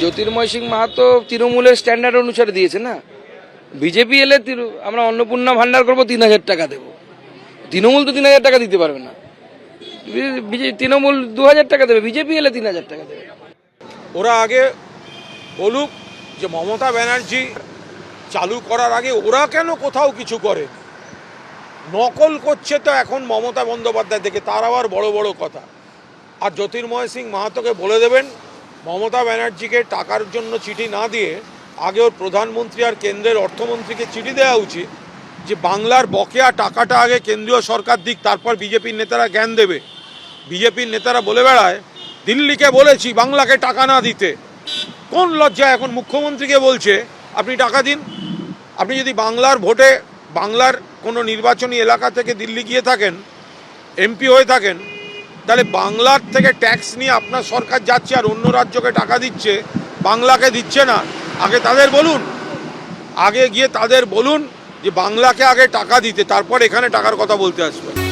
জ্যোতির্ময় সিং মাহাতো তৃণমূলের স্ট্যান্ডার্ড অনুসারে দিয়েছে না? বিজেপি এলে আমরা অন্নপূর্ণা ভান্ডার করব তিন হাজার টাকা দেবো। তৃণমূল তো তিন হাজার টাকা দিতে পারবে না। তৃণমূল দু হাজার টাকা দেবে বিজেপি এলে তিন হাজার টাকা দেবে। ওরা আগে বলুক যে মমতা ব্যানার্জি চালু করার আগে ওরা কেন কোথাও কিছু করে নকল করছে তো এখন মমতা বন্দ্যোপাধ্যায় থেকে, তার আবার বড় বড় কথা। আর জ্যোতির্ময় সিং মাহাতোকে বলে দেবেন মমতা ব্যানার্জিকে টাকার জন্য চিঠি না দিয়ে আগে ওর প্রধানমন্ত্রী আর কেন্দ্রের অর্থমন্ত্রীকে চিঠি দেওয়া উচিত যে বাংলার বকেয়া টাকাটা আগে কেন্দ্রীয় সরকার দিক, তারপর বিজেপির নেতারা জ্ঞান দেবে। বিজেপির নেতারা বলে বেড়ায়, দিল্লিকে বলেছি বাংলাকে টাকা না দিতে। কোন লজ্জা এখন মুখ্যমন্ত্রীকে বলছে, আপনি টাকা দিন। আপনি যদি বাংলার ভোটে, বাংলার কোনো নির্বাচনী এলাকা থেকে দিল্লি গিয়ে থাকেন, এমপি হয়ে থাকেন তাহলে বাংলার থেকে ট্যাক্স নিয়ে আপনার সরকার যাচ্ছে আর অন্য রাজ্যকে টাকা দিচ্ছে, বাংলাকে দিচ্ছে না। আগে তাদের বলুন। আগে গিয়ে তাদের বলুন যে বাংলাকে আগে টাকা দিতে, তারপর এখানে টাকার কথা বলতে আসবে।